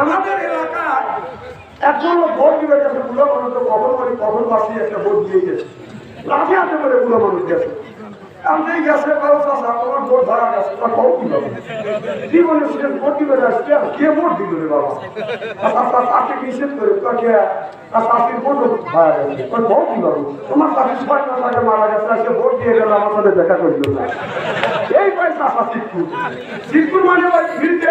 আমাদের এলাকায় একজন ভোট দিবে গেছে বুড়ো মানুষ তো কখন করি কখন বাসি একটা ভোট দিয়ে গেছে। লাঠি হাতে করে বুড়ো মানুষ গেছে। আমি গেছে কারও চাষা ভোট ধরা গেছে জীবনে সে ভোট দিবে যাচ্ছে কে ভোট দিল রে বাবা? চাষি নিষেধ তাকে চাষির ভোট ধরা গেছে। ভোট দিল তোমার চাষি ছয় মাস মারা গেছে ভোট দিয়ে আমার সাথে দেখা করল না। এই পয়সা চাষা শিবপুর মানে ফিরতে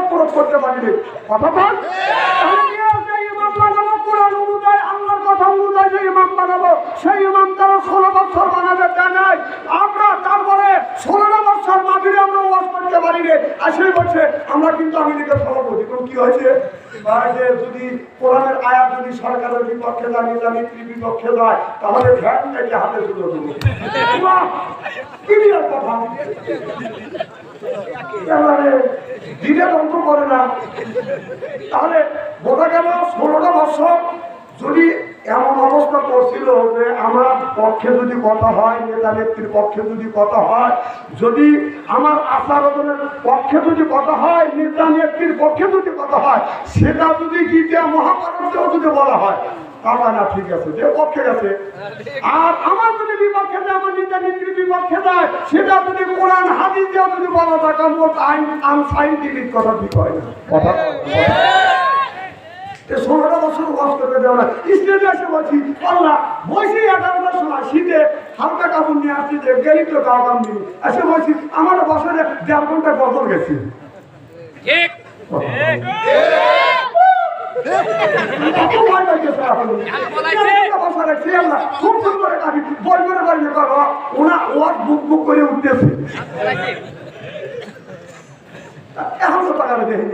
প্রয়োগ করতে পারিনি। কথা বল। সেই ইমাম তারা ষোলো বছর বানাবে আমরা তারপরে ষোলোটা বছর মাঝিরে আমরা ওয়াজ করতে পারিনি। সেই বছর আমরা কিন্তু আমেরিকার সভাপতি। কোন কি হয়েছে? যদি কোরআনের আয়াত যদি সরকারের বিপক্ষে যায় যায়, তাহলে হাতে তুলে দিনে বন্ধ করে না। তাহলে বোঝা গেল ষোলোটা বছর যদি এমন অবস্থা করছিল যে আমার পক্ষে যদি কথা হয়, নেতা নেত্রীর পক্ষে যদি কথা হয়, যদি আমার আচারণের পক্ষে যদি কথা হয়, নেতা নেত্রীর পক্ষে যদি কথা হয়, সেটা যদি গীতা মহাভারতেও যদি বলা হয় না ঠিক আছে যে পক্ষে গেছে। আর আমার যদি বিপক্ষে যায় আমার নেতা নেত্রীর বিপক্ষে যায় সেটা যদি কোরআন হাদিস যদি বলা যায় কারণ আইন আনসাইন্টিফিক কথা ঠিক হয় না? কথা ষোলোটা বছর ওয়াশ করতে দেওয়া না স্টেজে এসে বলছি আল্লাহ বসে এগারোটার সময় শীতে হালকা কাপড় নিয়ে আসছি যে গেলি তো গা কাম নিয়ে এসে বলছি আমার বছরে দেড় ঘণ্টা বদল গেছি। ঠিক। খুব সুন্দর বই করে বাড়ি করো ওনা ওয়াজ বুক বুক করে উঠতেছে এখন তো টাকা দেখে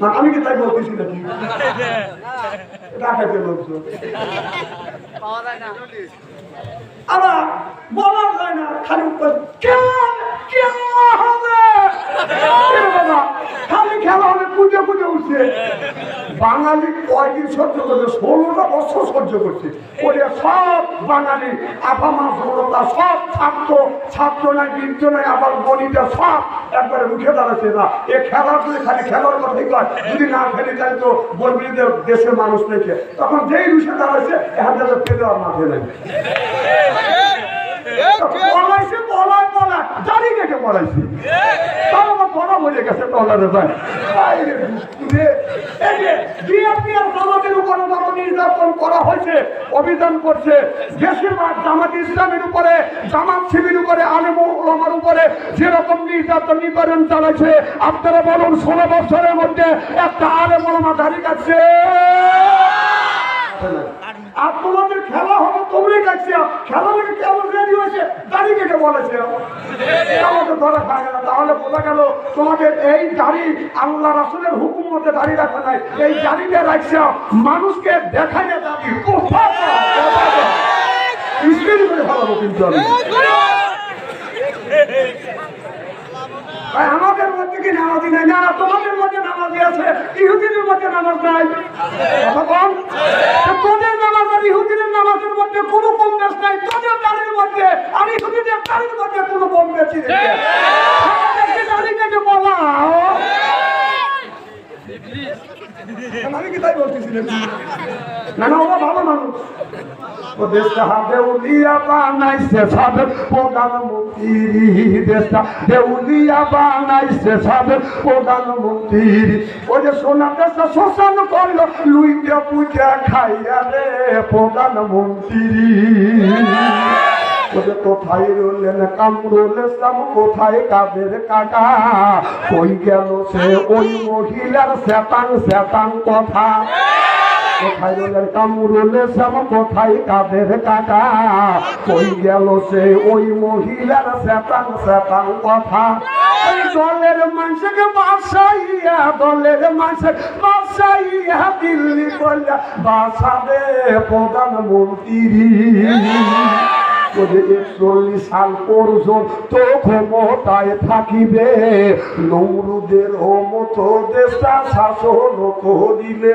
না, আমি কি তাই বলতেছি নাকি? লোকজন। পাওয়া আবার বলা যায় না খালি উপর খেলা হবে? খালি খেলা হলে কুটে কুটে উঠছে। বাঙালি কয়দিন সহ্য করছে, ষোলোটা বছর সহ্য করছে। ওরে সব বাঙালি আপা মা ষোলোটা সব ছাত্র ছাত্র নাই, বৃদ্ধ নাই, আবার গণিতে সব একবারে মুখে দাঁড়াচ্ছে না এ খেলার খালি খেলার কথাই কয় যদি না খেলি তাহলে তো বলবি দেশের মানুষ নেই তখন যেই রুষে দাঁড়াচ্ছে, এখন যাতে ফেলে আর মাঠে নেই। পলাইছে পলায় পলায় দাড়ি কেটে গেছে টলারে ভাই আই রে দুষ্টু রে। এই যে বিএনপি আর জামাতের উপরে যত নির্যাতন করা হয়েছে, অভিযান করছে, বেশিরভাগ ইসলামের উপরে, জামাত উপরে, আলেম ওলামার উপরে যেরকম নির্যাতন নিবারণ চালাচ্ছে আপনারা বলুন, ষোলো বছরের মধ্যে একটা আলেম ওলামা দাড়ি কাটছে আর তোমাদের খেলা হবে, তোমরাই দেখছি। খেলা থেকে কেমন রেডি হয়েছে? দাড়ি কেটে বলেছে। আমাকে ধরা তাহলে বোঝা গেল তোমাদের এই দাড়ি আল্লাহ রাসুলের হুকুম মতে দাড়ি রাখা নাই। এই দাড়িটা রাখছে, মানুষকে দেখাই না দাড়ি। স্ত্রী করে ফেলাবো কিন্তু আমাদের মধ্যে কি নামাজি নাই? না তোমাদের মধ্যে নামাজি আছে ইহুদিনের মধ্যে নামাজ নাই। তোদের নামাজ আর ইহুদিনের নামাজের মধ্যে কোনো কম বেশ নাই। তোদের দাঁড়ির মধ্যে আর ইহুদিদের দাঁড়ির মধ্যে কোনো কম বেশি আমি কি তাই বলতেছি না না প্রধানমন্ত্রী দেশটা। দেউলিয়া বানাইছে সব প্রধানমন্ত্রী। ও যে সোনা দেশটা শোষণ করল লুইতে পুজা খাইয়া রে প্রধানমন্ত্রী। কোথায় কোথায় কাদের কাকা? কই গেল সে? ওই মহিলার শ্যাতাং শ্যাতাং কথা। কোথায় কামড়ুলে শ্যাম, কোথায় কাদের কাটা কই গেল সে ওই মহিলার শ্যাতান শ্যাতান কথা? দলের মানুষকে বাসাইয়া দলের মানুষের বাসাইয়া দিল্লি করলে বাসাবে প্রধানমন্ত্রী। একচল্লিশ সাল পর্যন্ত ক্ষমতায় থাকিবে নৌরুদের মতো দেশটা শাসন করিবে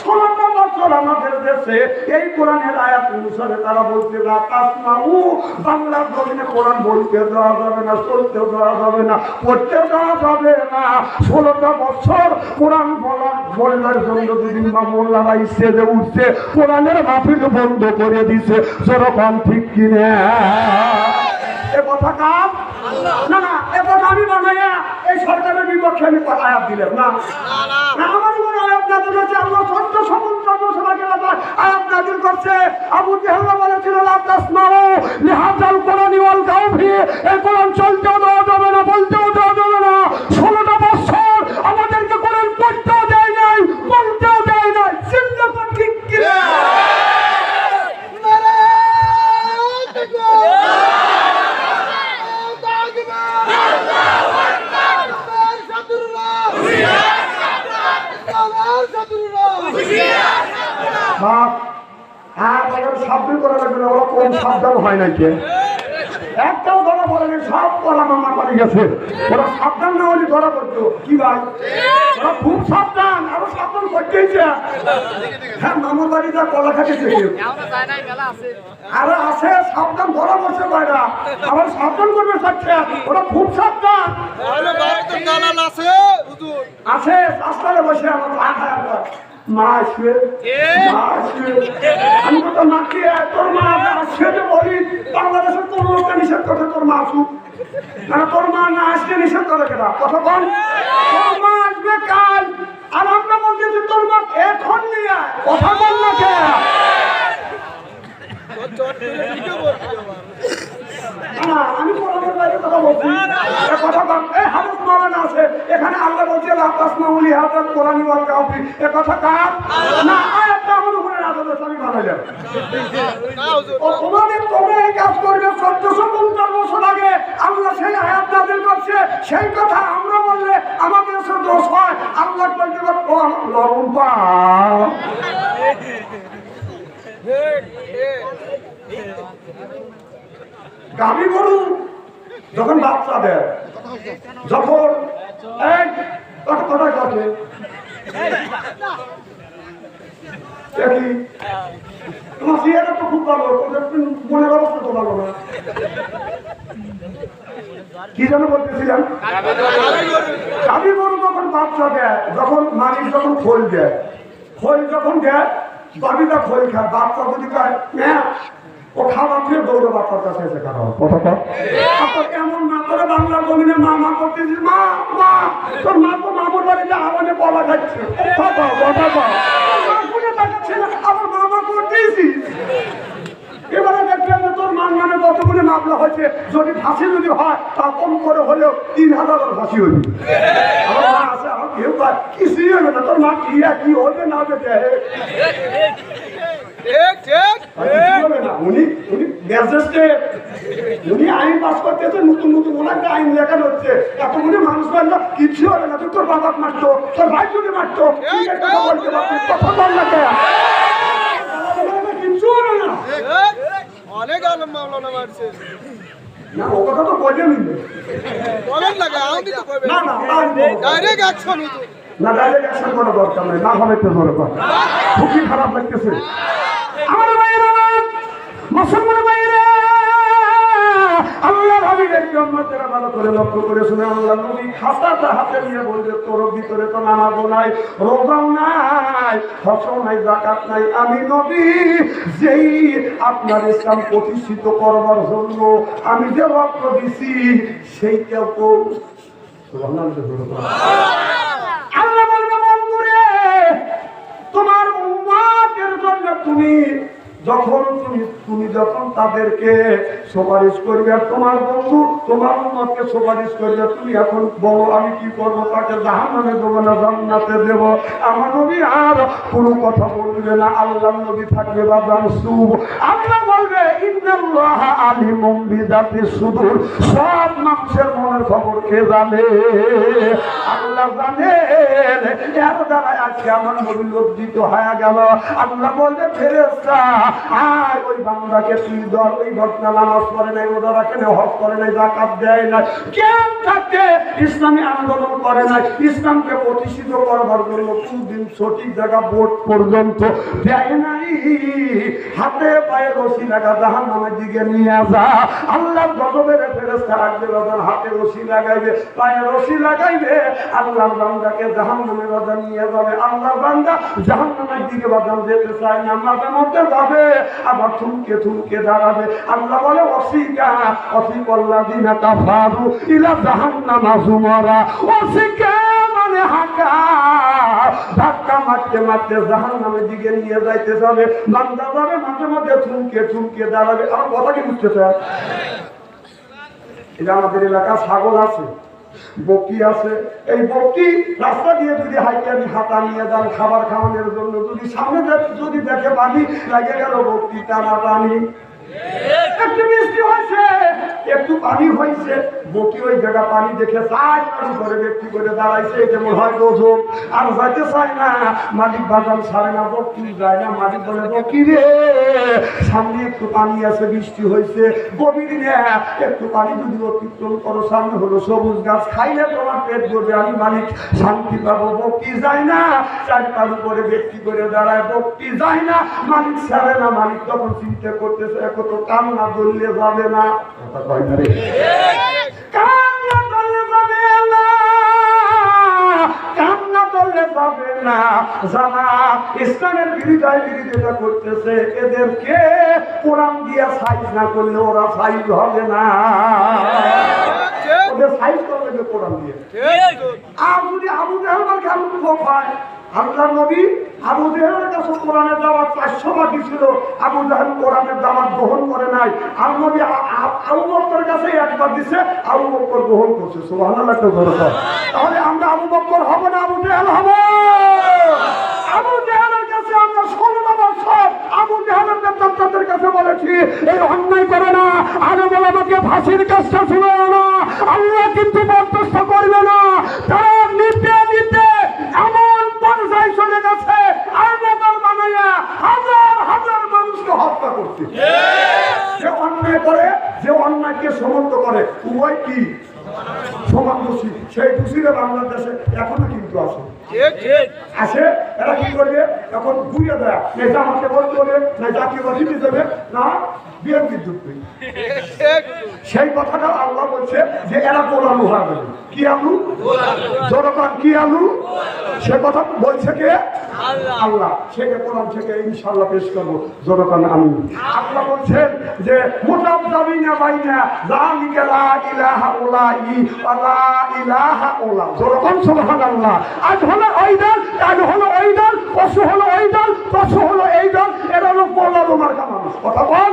ষোলোটা বছর আমাদের দেশে এই কোরআনের আয়াত অনুসারে তারা বলছে না তাসমাউ বাংলার জমিনে কোরআন বলতে দেওয়া যাবে না চলতে দেওয়া যাবে না পড়তে দেওয়া যাবে না। ষোলোটা বছর কোরআন বলা বলবার জন্য দুদিন বা মোল্লারা উঠছে কোরআনের মাহফিল বন্ধ করে দিছে যেরকম ঠিক কিনে? এ কথা না না এ কথা আমি বানাইয়া এই সরকারের বিপক্ষে আমি আয়াত দিলাম। না না আমার চলতেও না বলতেও না। ষোলোটা বছর আমাদেরকে করেন পড়তেও দেয় নাই বলতেও দেয় নাই চিন্তা কর ঠিক কিনা বাপ হ্যাঁ তাদের সাবধান করা লাগবে না ওরা কোন সাবধান হয় নাই কে একটাও ধরা পড়েনি সব কলা মামা পানি গেছে ওরা সাবধান না হলে ধরা পড়তো কি ভাই? ওরা খুব সাবধান আরও সাবধান করতেইছে হ্যাঁ মামার কলা খাটেছে মেলা আছে সাবধান ধরা পড়ছে আবার সাবধান করবে চাচ্ছে ওরা খুব সাবধান। আছে রাস্তায় বসে আমার। মা আসবে। মা আসবে। আমি তো তোর মাকে তোর মা আসবে বলি বাংলাদেশের তোর নিষেধ তোর মা আসুক। তোর মা না আসলে নিষেধ করে কেনা? কথা আসবে কাল। আর আমরা বলতেছি তোর মা এখন নিয়ে কথা বল না কে? আমি কোরআনের বাইরে কথা বলছি। এ কথা কার? না আয়াতটা আমার উপরে হয়েছে, আমি বানাইলাম ও এই কাজ করবে চোদ্দশো পঞ্চাশ বছর আগে আল্লাহ সেই আয়াত নাজিল করছে সেই কথা আমরা বললে আমাদের এসে দোষ হয় আল্লাহ বলতে পারব ও আমার নরম পা গাভী গরু যখন বাচ্চা দেয় যখন কি যেন বলতেছিলাম? গাভী গরু যখন বাচ্চা দেয় যখন মালিক যখন খোল দেয়, খোল যখন দেয় গাভীটা খোল খায় বাচ্চা যদি খায় কাছে এসে কথা কর আপনার এমন না করে বাংলার জমিনে মা মা করতেছিস। মা মা তোর মা তো মামুর বাড়িতে আওয়াজে বলা খাচ্ছে। কথা কও, কথা কও। মা ঘুরে তাকাচ্ছে না, আবার মা মা করতেছিস। এবারে দেখলাম তোর মান মানে কতগুলি মামলা হয়েছে। যদি ফাঁসি যদি হয় তা কম করে হলেও তিন হাজার ফাঁসি হইবে। আমার মা আছে আমার কেউ কয়, কিছুই হবে না। তোর মা কি হবে না হবে উনি উনি উনি আইন পাস করতেছে নতুন নতুন ওনার একটা আইন হচ্ছে। এতগুলি মানুষ কিছু হবে না তুই তোর বাবা মারতো তোর ভাই মারতো কথা বল না কে হবে না। অনেক আলম মাওলানা মারছে। না ও কথা তো নিবে বলেন না আমি তো। না না ডাইরেক্ট অ্যাকশন না ডাইরেক্ট অ্যাকশন করা দরকার নাই। না হবে তো দরকার খুবই খারাপ লাগতেছে। আল্লাহ করে লক্ষ্য করে শুনে আল্লাহ হাতে নিয়ে ভিতরে তো নাই নাই নাই নাই। আমি আপনার প্রতিষ্ঠিত করবার জন্য আমি যে রক্ত দিছি, সেইটাও তো আল্লাহ বলবে বন্ধুরে তোমার উম্মাদের জন্য তুমি যখন তুমি তুমি যখন তাদেরকে সুপারিশ করবে, তোমার বন্ধু, তোমার উম্মতকে সুপারিশ করবে, তুমি এখন বলো, আমি কি করব? তাকে জাহান্নামে দেবো না, জান্নাতে দেব? আমার নবী আর কোনো কথা বলবে না আল্লাহ নবী থাকবে বা জানসুব আল্লাহ বলবে, ইন্নাল্লাহ আলিমুম বিদাতি সুদূর। সব মানুষের মনের খবর কে জানে? আল্লাহ জানেন এর দ্বারা আজকে আমার নবী লজ্জিত হয়ে গেল। আল্লাহ বলবে ফেরেস্তা আয় ওই বান্দাকে তুই ধর, ওই ঘটনা নামাজ পড়ে নাই, রোজা রাখে না হজ করে নাই জাকাত দেয় না কেন থাকে ইসলামী আন্দোলন করে নাই, ইসলামকে প্রতিষ্ঠিত করবার জন্য কোনদিন সঠিক জায়গা ভোট পর্যন্ত দেয় নাই। হাতে পায়ে রশি লাগা জাহান নামের দিকে নিয়ে যা। আল্লাহ গজবের ফেরেস্তা রাখবে বাজান হাতে রশি লাগাইবে, পায়ে রশি লাগাইবে। আল্লাহ বান্দাকে জাহান নামে বাজান নিয়ে যাবে। আল্লাহ বান্দা জাহান নামের দিকে বাজান যেতে চায় না মাঝে মধ্যে যাবে আবার থুমকে থুমকে দাঁড়াবে। আল্লাহ বলে অসিকা অসিকল্লা দিনা কাফারু ইলা জাহান্নামা জুমারা। অসিকা মানে হাঁকা। মারতে মারতে দিকে নিয়ে যাইতে আমার কথা কি বুঝতে আমাদের এলাকা ছাগল আছে। বকি আছে। এই বকি রাস্তা দিয়ে যদি হাইটে আমি হাতা নিয়ে যান খাবার খাওয়ানোর জন্য যদি সামনে দেখ- যদি দেখে পানি লাগে গেল বকি টানা টানি একটু বৃষ্টি হয়েছে। একটু পানি হয়েছে বকি ওই জায়গা পানি দেখে চাই পানি করে ব্যক্তি করে দাঁড়াইছে, এটা মনে হয় রোজক আর যাইতে চায় না, মালিক বাজান ছাড়ে না বকি যায় না, মালিক বলে বকি রে, সামনে একটু পানি আছে, বৃষ্টি হয়েছে গভীর একটু পানি যদি অতিক্রম করো, সামনে হলো সবুজ গাছ, খাইলে তোমার পেট ভরবে, আমি মালিক, শান্তি পাবো বকি যায় না। চারটার উপরে ব্যক্তি করে দাঁড়ায় বকি যায় না। মালিক ছাড়ে না, মালিক তখন চিন্তা করতেছে এখন তো কান্না ধরলে যাবে না। কয় না রে। কান্না যাবে না কান্না করলে পাবে না। যারা ইসলামের বিরোধিতায় বিরোধিতা করতেছে এদেরকে কোরআন দিয়া সাইজ না করলে ওরা সাইজ হবে না। ওদের সাইজ করবে যে কোরআন দিয়ে। আর যদি আবু জাহেলের কেন লোক হয় আল্লাহ নবী আবু জাহেলের কাছে কোরআনের দাওয়াত চারশো বাকি ছিল। আবু জাহেল কোরআনের দাওয়াত গ্রহণ করে নাই। আর নবী আবু বক্কর কাছে একবার দিছে, আবু বক্কর গ্রহণ করছে। দরকার তাহলে আমরা আবু বক্কর হব না আবু জাহেল হব? আবু জাহেলের কাছে আমরা ষোলো বছর আবু জাহেলের নেতাদের কাছে বলেছি, এই অন্যায় করে না। আরও বলে আমাকে ফাঁসির কাজটা শুনে না। আল্লাহ কিন্তু বরদাস্ত করবে না তারা নিতে নিতে এমন পর্যায়ে চলে গেছে আর নেতার বানাইয়া হাজার হাজার মানুষকে হত্যা করছে যে অন্যায় করে যে অন্যায়কে সমর্থ করে উভয় কি সমান দোষী সেই দোষীরা বাংলাদেশে এখনও কিন্তু আছে আসে এরা কি করবে এখন ঘুরিয়ে দেয় না জামাতে বলতে হবে না জাতীয় দিতে দেবে না বিয়ের ঢুকবে সেই কথাটা আল্লাহ বলছে যে এরা হয়ে যাবে। কি আলু? জনগণ কি আলু? সে কথা বলছে কে? আল্লাহ। কোরআন থেকে ইনশাল্লাহ পেশ করব। জনগণ, আমি। আল্লাহ বলছেন যে লা আজ হলো হলো এরা হলো কথা বল।